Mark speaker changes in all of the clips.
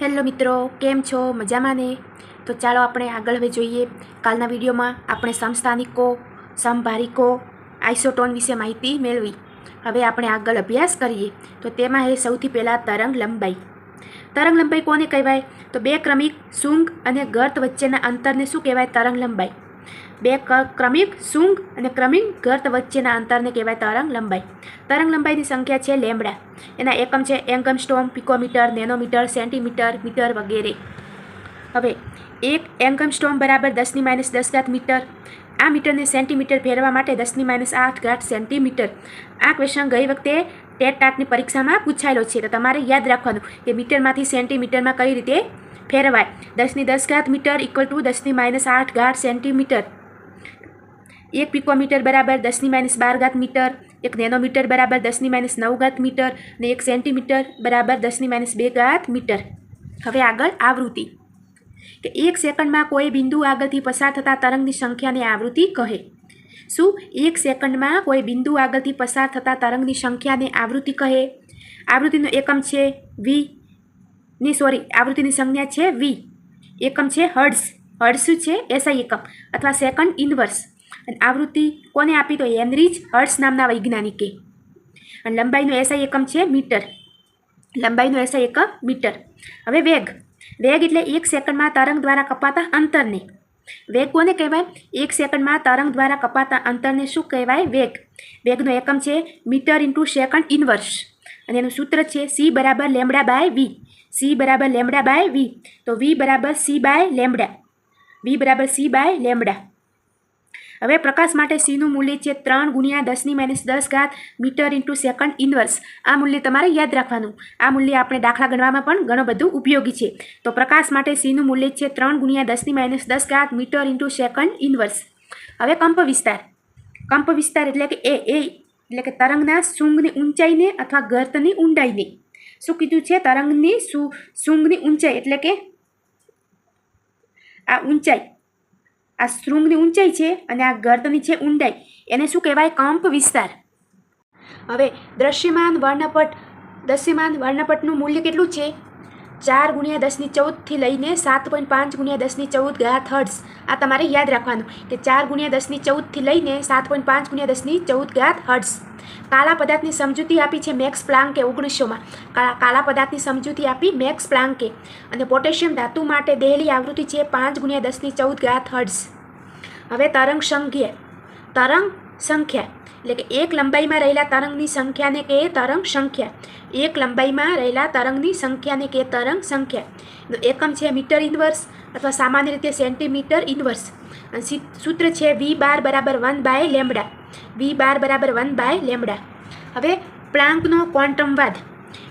Speaker 1: Hello મિત્રો, કેમ છો? મજામાં ને? તો ચાલો આપણે આગળ હવે જોઈએ. કાલના વિડીયોમાં આપણે સમસ્થાનિકો સમભારિકો આઇસોટોન વિશે માહિતી મેળવી. હવે આપણે આગળ અભ્યાસ કરીએ. તો તેમાં એ સૌથી પહેલાં તરંગ લંબાઈ. તરંગ લંબાઈ કોને કહેવાય? તો બે ક્રમિક શુંગ અને ગર્ત વચ્ચેના અંતરને શું કહેવાય? તરંગ લંબાઈ. બે ક્રમિક, સુંગ અને ક્રમિક ગર્ત વચ્ચેના અંતરને કહેવાય તરંગ લંબાઈ. તરંગ લંબાઈની સંખ્યા છે લેમડા એના એકમ છે angstrom picometre, nanometre, centimetre, metre વગેરે. હવે, એક એંગમસ્ટોમ બરાબર દસની માઇનસ દસ ઘાત મીટર. આ મીટરને સેન્ટીમીટર ફેરવા માટે દસની માઇનસ આઠ ઘાત સેન્ટીમીટર. આ ક્વેશ્ચન ગઈ વખતે ટેટ ટાટની પરીક્ષામાં પૂછાયેલો છે. તો તમારે યાદ રાખવાનું કે મીટરમાંથી સેન્ટીમીટરમાં કઈ રીતે ફેરવાય. દસની દસ ઘાત મીટર ઇક્વલ ટુ દસની માઇનસ આઠ ઘાત સેન્ટીમીટર. એક પિકોમીટર બરાબર દસની માઇનસ બાર ઘાત મીટર, એક નેનોમીટર બરાબર દસની માઇનસ નવ ઘાત મીટર અને એક સેન્ટીમીટર બરાબર દસની માઇનસ બે ઘાત મીટર. હવે આગળ આવૃત્તિ. કે એક સેકન્ડમાં કોઈ બિંદુ આગળથી પસાર થતા તરંગની સંખ્યાને આવૃત્તિ કહે. શું એક સેકન્ડમાં કોઈ બિંદુ આગળથી પસાર થતા તરંગની સંખ્યાને આવૃત્તિ કહે? આવૃત્તિનો એકમ છે વી ની સોરી આવૃત્તિની સંજ્ઞા છે વી એકમ છે હર્ડ્સ હર્ડ્સ શું છે? એસઆઈ એકમ. અથવા સેકન્ડ ઇનવર્સ અને આવૃત્તિ કોને આપી તો હેનરીજ હર્ટ્સ નામના વૈજ્ઞાનિકે. અને લંબાઈનો એસઆઈ એકમ છે મીટર. લંબાઈનો એસઆઈ એકમ મીટર. હવે વેગ. વેગ એટલે એક સેકન્ડમાં તરંગ દ્વારા કપાતા અંતરને. વેગ કોને કહેવાય? એક સેકન્ડમાં તરંગ દ્વારા કપાતા અંતરને શું કહેવાય? વેગ. વેગનો એકમ છે મીટર ઇન્ટુ સેકન્ડ ઇનવર્સ. અને એનું સૂત્ર છે સી બરાબર લેમડા બાય વી. સી બરાબર લેમડા બાય વી. તો વી બરાબર સી બાય લેમડા વી બરાબર સી બાય લેમડા હવે પ્રકાશ માટે સીનું મૂલ્ય છે ત્રણ ગુણ્યા દસની માઇનસ દસ ઘાત મીટર ઇન્ટુ સેકન્ડ ઇનવર્સ આ મૂલ્ય તમારે યાદ રાખવાનું. આ મૂલ્ય આપણે દાખલા ગણવામાં પણ ઘણું બધું ઉપયોગી છે. તો પ્રકાશ માટે સીનું મૂલ્ય છે ત્રણ ગુણ્યા દસની માઇનસ દસ ઘાત મીટર ઇન્ટુ સેકન્ડ ઇનવર્સ હવે કંપ વિસ્તાર. કંપ વિસ્તાર એટલે કે એ એ એટલે કે તરંગના શુંગની ઊંચાઈને અથવા ગર્તની ઊંડાઈને. શું કીધું છે? તરંગની સુ શુંગની ઊંચાઈ એટલે કે આ ઊંચાઈ. આ શૃંગની ઊંચાઈ છે અને આ ગર્તની છે ઊંડાઈ. એને શું કહેવાય? કંપ વિસ્તાર. હવે દ્રશ્યમાન વર્ણપટ, દ્રશ્યમાન વર્ણપટનું મૂલ્ય કેટલું છે? ચાર ગુણ્યા દસની ચૌદથી લઈને સાત પોઈન્ટ પાંચ ગુણ્યા દસની ચૌદ ઘાત હર્ટ્સ આ તમારે યાદ રાખવાનું કે ચાર ગુણ્યા દસની ચૌદથી લઈને સાત પોઈન્ટ પાંચ ગુણ્યા દસની ચૌદ ઘાત હર્ટ્સ કાળા પદાર્થની સમજૂતી આપી છે મેક્સ પ્લાન્કે ઓગણીસોમાં. કાળા પદાર્થની સમજૂતી આપી મેક્સ પ્લાન્કે. અને પોટેશિયમ ધાતુ માટે દહેલી આવૃત્તિ છે પાંચ ગુણ્યા દસની ચૌદ ઘાત હર્ટ્સ હવે તરંગ સંખ્યા. તરંગ સંખ્યા. એટલે કે એક લંબાઈમાં રહેલા તરંગની સંખ્યાને કહે તરંગ સંખ્યા. એક લંબાઈમાં રહેલા તરંગની સંખ્યાને કહે તરંગ સંખ્યા. એકમ છે મીટર ઇન્વર્સ અથવા સામાન્ય રીતે સેન્ટીમીટર ઇન્વર્સ. સૂત્ર છે વી બાર બરાબર one by lambda V bar બરાબર વન બાય લેમડા હવે પ્લાન્કનો ક્વોન્ટમવાદ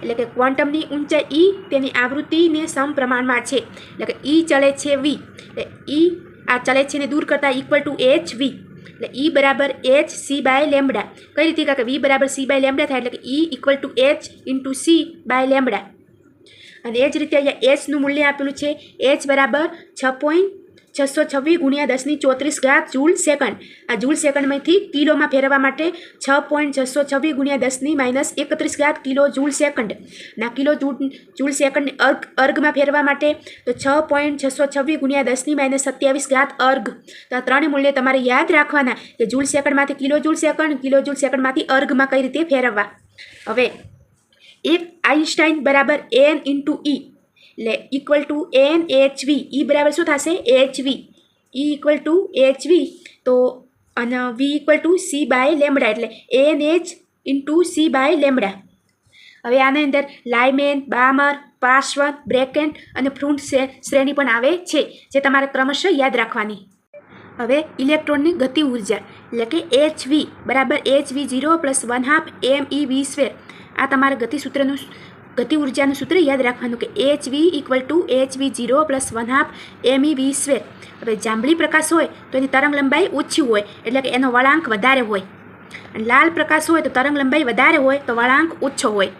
Speaker 1: એટલે કે ક્વોન્ટમની ઊંચાઈ ઈ તેની આવૃત્તિને સમપ્રમાણમાં છે. એટલે કે ઈ ચલે છે વી. એટલે ઈ આ ચલે છે ને દૂર કરતાં ઇક્વલ ટુ એચ વી એટલે ઈ બરાબર એચ સી બાય લેમડા કઈ રીતે? કે વી બરાબર સી બાય લેમડા થાય એટલે કે E equal to H into C by lambda અને એ જ રીતે અહીંયા એચનું મૂલ્ય આપેલું છે. એચ બરાબર છ પોઈન્ટ છસો છવ્વીસ ગુણ્યા દસની ચોત્રીસ ઘાત જૂલ સેકન્ડ. આ જૂલ સેકન્ડમાંથી કિલોમાં ફેરવવા માટે છ પોઈન્ટ છસો છવ્વીસ ગુણ્યા દસની માઇનસ એકત્રીસ ઘાત કિલો જૂલ સેકન્ડ. ના, kilo joule joule second erg, અર્ગમાં ફેરવા માટે તો છ પોઈન્ટ છસો છવ્વીસ ગુણ્યા દસની માઇનસ સત્યાવીસ ઘાત અર્ગ. તો આ ત્રણ મૂલ્ય તમારે યાદ રાખવાના કે joule સેકન્ડમાંથી kilo joule second, kilo joule સેકન્ડમાંથી અર્ગમાં કઈ રીતે ફેરવવા. હવે, એક આઇન્સ્ટાઇન બરાબર એન ઇન્ટુ ઈ એટલે equal to N H V E બરાબર શું થશે? H V E equal to H V તો, અને V equal to C by lambda એટલે N H into C by lambda હવે આની અંદર લાઇમેન બામર પાર્શ્વન બ્રેકેન્ડ અને ફ્રુન્ટ શ્રેણી પણ આવે છે, જે તમારે ક્રમશઃ યાદ રાખવાની. હવે ઇલેક્ટ્રોનની ગતિ ઊર્જા, એટલે કે એચ વી બરાબર H V zero plus one half M E V square આ તમારે ગતિ સૂત્રનું ગતિ ઉર્જાનું સૂત્ર યાદ રાખવાનું કે H V equal to H V zero plus one half M E V square હવે જાંબલી પ્રકાશ હોય તો એની તરંગ લંબાઈ ઓછી હોય, એટલે કે એનો વળાંક વધારે હોય. અને લાલ પ્રકાશ હોય તો તરંગ લંબાઈ વધારે હોય તો વળાંક ઓછો હોય.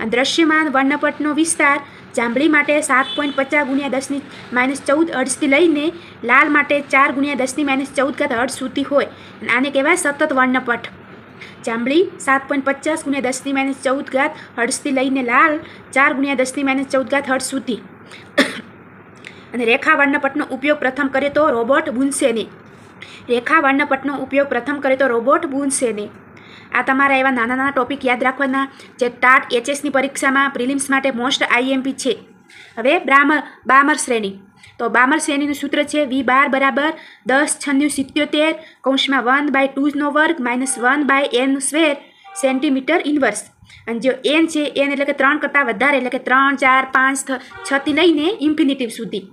Speaker 1: અને દ્રશ્યમાન વર્ણપટનો વિસ્તાર જાંબલી માટે સાત પોઈન્ટ પચાસ ગુણ્યા દસની માઇનસ ચૌદ અર્ડ્સથી લઈને લાલ માટે ચાર ગુણ્યા દસની માઇનસ ચૌદ ઘાત અર્ડ સુધી હોય આને કહેવાય સતત વર્ણપટ. જાંબલી સાત પોઈન્ટ પચાસ ગુણ્યા દસની માઇનસ ચૌદ ઘાત હર્ષથી લઈને લાલ ચાર ગુણ્યા દસની માઇનસ ચૌદ ઘાત હર્ષ સુધી. અને રેખા વર્ણપટનો ઉપયોગ પ્રથમ કરે તો રોબોટ બૂનશે નહીં. રેખા વર્ણપટનો ઉપયોગ પ્રથમ કરે તો રોબોટ બૂનશે નહીં. આ તમારા એવા નાના નાના ટોપિક યાદ રાખવાના જે ટાટ એચએસની પરીક્ષામાં પ્રિલિમ્સ માટે મોસ્ટ આઈએમપી છે. હવે બ્રામર બામર શ્રેણી. તો બામર શ્રેણીનું સૂત્ર છે વી બાર બરાબર દસ છન્નું સિત્યોતેર કૌંસમાં વન બાય ટુનો વર્ગ minus one by N square centimetre inverse. અને જો એન છે, એન એટલે કે ત્રણ કરતાં વધારે એટલે કે ત્રણ, ચાર, પાંચ છથી લઈને ઇન્ફિનિટિવ સુધી.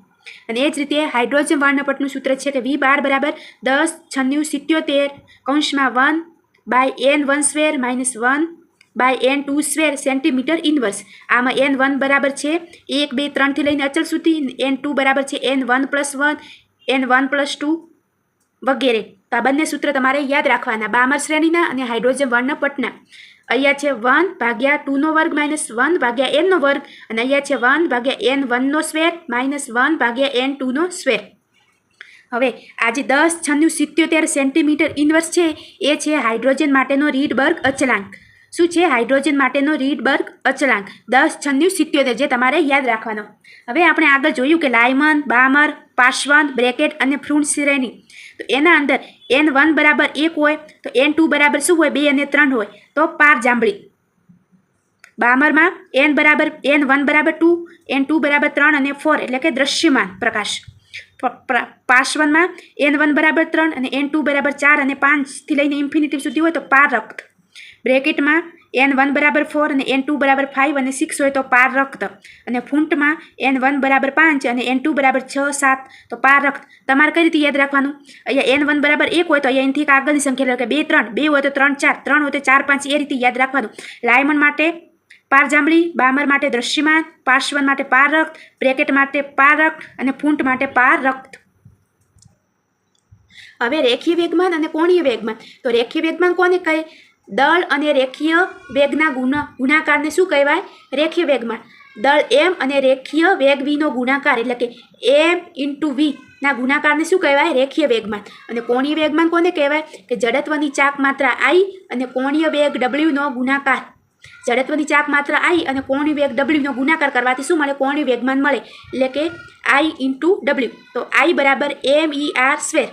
Speaker 1: અને એ જ રીતે હાઇડ્રોજન વર્ણપટનું સૂત્ર છે કે વી બાર બરાબર દસ છન્નું સિત્યોતેર કૌંસમાં one by N one square minus one by N two square centimetre inverse. આમાં એન વન બરાબર છે. એક, બે, ત્રણથી લઈને અચલ સુધી એન ટુ બરાબર છે. N one plus one, N one plus two વગેરે. તો આ બંને સૂત્ર તમારે યાદ રાખવાના. બામર શ્રેણીના અને હાઇડ્રોજન વર્ણપટના. અહીંયા છે વન ભાગ્યા ટુનો વર્ગ માઇનસ વન ભાગ્યા એનનો વર્ગ અને અહીંયા છે વન ભાગ્યા એન વનનો સ્વેર માઇનસ વન ભાગ્યા એન ટુનો સ્વેર હવે આજે દસ છન્નું સિત્યોતેર સેન્ટીમીટર ઇનવર્સ છે, એ છે હાઇડ્રોજન માટેનો રીડબર્ગ અચળાંક શું છે હાઇડ્રોજન માટેનો રીડબર્ગ અચળાંક દસ છન્નું સિત્યોતેર જે તમારે યાદ રાખવાનો. હવે આપણે આગળ જોયું કે લાયમન, બામર પાશવન બ્રેકેટ અને ફ્રૂટ શ્રેણી. તો એના અંદર એન વન બરાબર એક હોય, તો એન ટુ બરાબર શું હોય? બે અને ત્રણ હોય. તો પાર જાંબળી. બામરમાં એન બરાબર, એન વન બરાબર ટુ, એન ટુ બરાબર ત્રણ અને ફોર, એટલે કે દ્રશ્યમાન પ્રકાશ. પાર્શ્વનમાં એન વન બરાબર ત્રણ અને એન ટુ બરાબર ચાર અને પાંચથી લઈને ઇન્ફિનિટિવ સુધી હોય તો પાર રક્ત. બ્રેકેટમાં એન વન બરાબર ફોર અને એન ટુ બરાબર ફાઇવ અને સિક્સ હોય તો પાર રક્ત. અને ફૂંટમાં એન વન બરાબર પાંચ અને એન ટુ બરાબર છ, સાત, તો પાર રક્ત. તમારે કઈ રીતે યાદ રાખવાનું? અહીંયા એન વન બરાબર એક હોય તો અહીંયા એનથી આગળની સંખ્યા એટલે બે, ત્રણ. બે હોય તો ત્રણ, ચાર. ત્રણ હોય તો ચાર, પાંચ. એ રીતે યાદ રાખવાનું. લાયમન માટે પાર જાંબળી, બામર માટે દ્રશ્યમાન, પાર્શ્વન માટે પાર રક્ત, બ્રેકેટ માટે પાર રક્ત અને ફૂંટ માટે પાર રક્ત. હવે રેખીય વેગમાન અને કોણીય વેગમાન. તો રેખીય વેગમાન કોને કહે? દળ અને રેખીય વેગના ગુણ, ગુણાકારને શું કહેવાય? રેખીય વેગમાં દળ એમ અને રેખીય વેગ વીનો ગુણાકાર એટલે કે એમ ઇન્ટુ વી ના ગુણાકારને શું કહેવાય? રેખીય વેગમાન. અને કોણીય વેગમાન કોને કહેવાય? કે જડત્વની ચાક માત્રા આઈ અને કોણીય વેગ ડબલ્યુનો ગુણાકાર. જડત્વની ચાક માત્ર આઈ અને કોણીય વેગ ડબલ્યુનો ગુણાકાર કરવાથી શું મળે? કોણીય વેગમાન મળે. એટલે કે આઈ ઇન્ટુ ડબલ્યુ. તો આઈ બરાબર એમ ઈ આર સ્વેર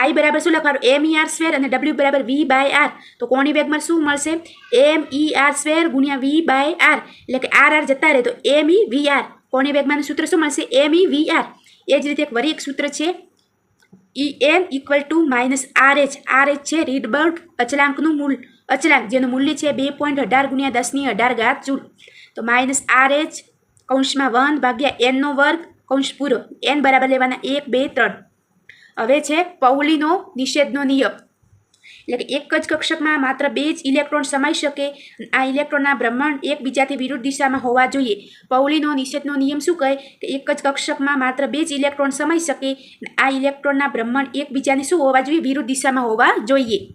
Speaker 1: આઈ બરાબર શું લખવાનું? એમ ઈ આર સ્વેર અને ડબલ્યુ બરાબર વી બાય આર. તો કોણી વેગમાં શું મળશે? એમ ઈ આર સ્વેર ગુણ્યા વી બાય આર. એટલે કે આર આર જતા રહે તો એમ ઈ વી આર. કોણી વેગમાનનું સૂત્ર શું મળશે? એમ ઈ વી આર. એ જ રીતે એક વરી એક સૂત્ર છે. E M equal to minus R H. R H છે રીડબર્ગ અચલાંકનું મૂળ. અચલાંક જેનું મૂલ્ય છે બે પોઈન્ટ અઢાર ગુણ્યા દસની અઢાર ઘાત જૂલ. તો માઇનસ આર એચ કૌંસમાં વન ભાગ્યા એનનો વર્ગ કૌંસ પૂરો. એન બરાબર લેવાના એક, બે, ત્રણ. હવે છે પૌલીનો નિષેધનો નિયમ. એટલે કે એક જ કક્ષકમાં માત્ર બે જ ઇલેક્ટ્રોન સમાઈ શકે આ ઇલેક્ટ્રોનના બ્રહ્માંડ એકબીજાથી વિરુદ્ધ દિશામાં હોવા જોઈએ. પૌલીનો નિષેધનો નિયમ શું કહે? કે એક જ કક્ષકમાં માત્ર બે જ ઇલેક્ટ્રોન સમાઈ શકે આ ઇલેક્ટ્રોનના બ્રહ્માંડ એકબીજાને શું હોવા જોઈએ? વિરુદ્ધ દિશામાં હોવા જોઈએ.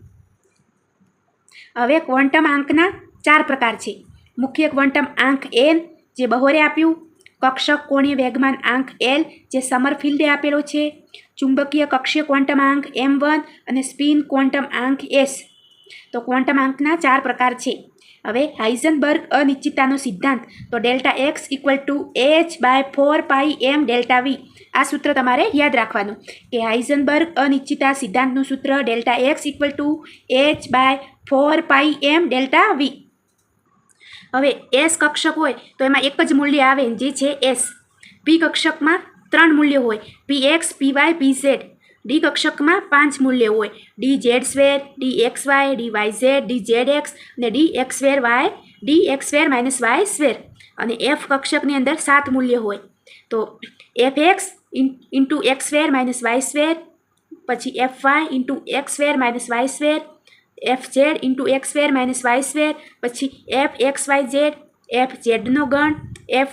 Speaker 1: હવે ક્વોન્ટમ આંકના ચાર પ્રકાર છે. મુખ્ય ક્વોન્ટમ આંક એન જે બહોરે આપ્યું કક્ષક કોણીય વેગમાન આંક એલ જે સમરફિલ્ડે આપેલો છે. ચુંબકીય કક્ષીય ક્વોન્ટમ આંક એમ વન અને સ્પિન ક્વોન્ટમ આંક એસ તો ક્વોન્ટમ આંકના ચાર પ્રકાર છે. હવે હાઇઝનબર્ગ અનિશ્ચિતતાનો સિદ્ધાંત. તો delta X equal to H by four pi M delta V. આ સૂત્ર તમારે યાદ રાખવાનું. કે હાઇઝનબર્ગ અનિશ્ચિતતા સિદ્ધાંતનું સૂત્ર delta X equal to H by four pi M delta V. હવે એસ કક્ષક હોય તો એમાં એક જ મૂલ્ય આવે જે છે એસ. પી કક્ષકમાં ત્રણ મૂલ્ય હોય. P X P Y P Z. D કક્ષકમાં પાંચ મૂલ્ય હોય. D Z square D X Y, D Y Z, D Z X અને D X square Y, D X square minus Y square અને એફ કક્ષકની અંદર સાત મૂલ્ય હોય. તો F X into X square minus Y square પછી F Y into X square minus Y square F Z into X square minus Y square પછી F X Y Z F ઝેડનો ગણ એફ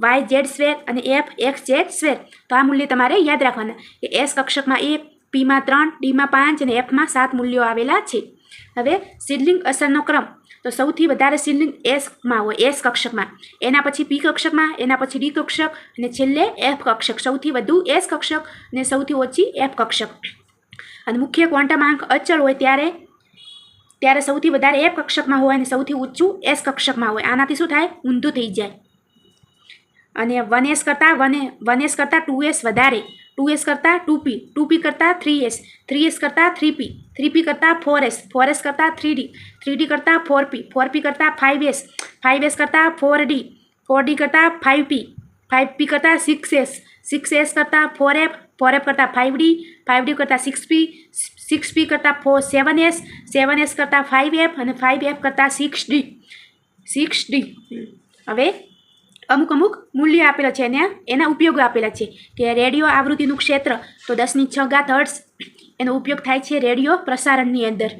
Speaker 1: વાય ઝેડ સ્વેર અને F X Z square તો આ મૂલ્ય તમારે યાદ રાખવાના. કે એસ કક્ષકમાં એક પીમાં ત્રણ ડીમાં પાંચ અને એફમાં સાત મૂલ્યો આવેલા છે. હવે સિડલિંગ અસરનો ક્રમ. તો સૌથી વધારે સિડલિંગ એસમાં હોય એસ કક્ષકમાં. એના પછી પી કક્ષકમાં, એના પછી ડી કક્ષક અને છેલ્લે એફ કક્ષક. સૌથી વધુ એસ કક્ષક અને સૌથી ઓછી એફ કક્ષક. અને મુખ્ય ક્વોન્ટમ આંક અચળ હોય ત્યારે ત્યારે સૌથી વધારે એફ કક્ષકમાં હોય અને સૌથી ઊંચું એસ કક્ષકમાં હોય. આનાથી શું થાય? ઊંધું થઈ જાય. અને વન એસ કરતાં વન વન એસ કરતાં ટુ એસ વધારે. ટુ એસ કરતાં ટુ પી. ટુ પી કરતાં થ્રી એસ. થ્રી એસ કરતાં થ્રી પી. થ્રી પી કરતાં ફોર એસ. ફોર એસ કરતાં થ્રી ડી. થ્રી ડી કરતાં ફોર પી. ફોર પી કરતાં five S. Five S કરતાં four D. Four D કરતાં five P. Five P કરતાં six S. Six S કરતાં four F. Four F કરતાં five D. Five D કરતાં six P. Six P કરતાં four seven S seven S કરતાં five F અને five F કરતાં six D six D હવે અમુક અમુક મૂલ્યો આપેલા છે અને એના ઉપયોગો આપેલા છે કે રેડિયો આવૃત્તિનું ક્ષેત્ર તો દસની છ ગાત હર્ટ્સ એનો ઉપયોગ થાય છે રેડિયો પ્રસારણની અંદર.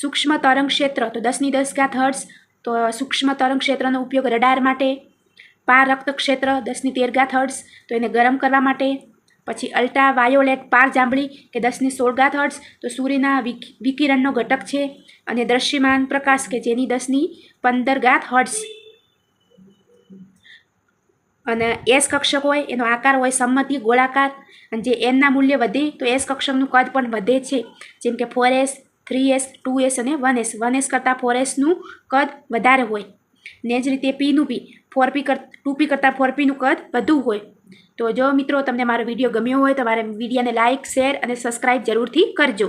Speaker 1: સૂક્ષ્મ તરંગ ક્ષેત્ર તો દસની દસ ગાત હર્ટ્સ તો સૂક્ષ્મ તરંગ ક્ષેત્રનો ઉપયોગ રડાર માટે. પાર રક્ત ક્ષેત્ર દસની તેર ગાત હર્ટ્સ તો એને ગરમ કરવા માટે. પછી અલ્ટા વાયોલેટ પાર જાંબળી કે દસની સોળગાથ હર્ટ્સ તો સૂર્યના વિક- વિકિરણનો ઘટક છે અને દ્રશ્યમાન પ્રકાશ કે જેની દસની પંદર ગાથ હર્ટ્સ અને એસ કક્ષક હોય, એનો આકાર હોય સંમતિ, ગોળાકાર, અને જે એનના મૂલ્ય વધે, તો એસ કક્ષકનું કદ પણ વધે છે. જેમ કે four S three S two S અને વન એસ વન એસ કરતાં ફોર એસનું કદ વધારે હોય. ને જ રીતે પીનું પી ફોર પી કર ટુ પી કરતાં ફોર પીનું કદ વધુ હોય. તો જો મિત્રો તમને મારો વીડિયો ગમ્યો હોય તો મારા વિડીયોને લાઇક શેર અને સબસ્ક્રાઈબ જરૂરથી કરજો.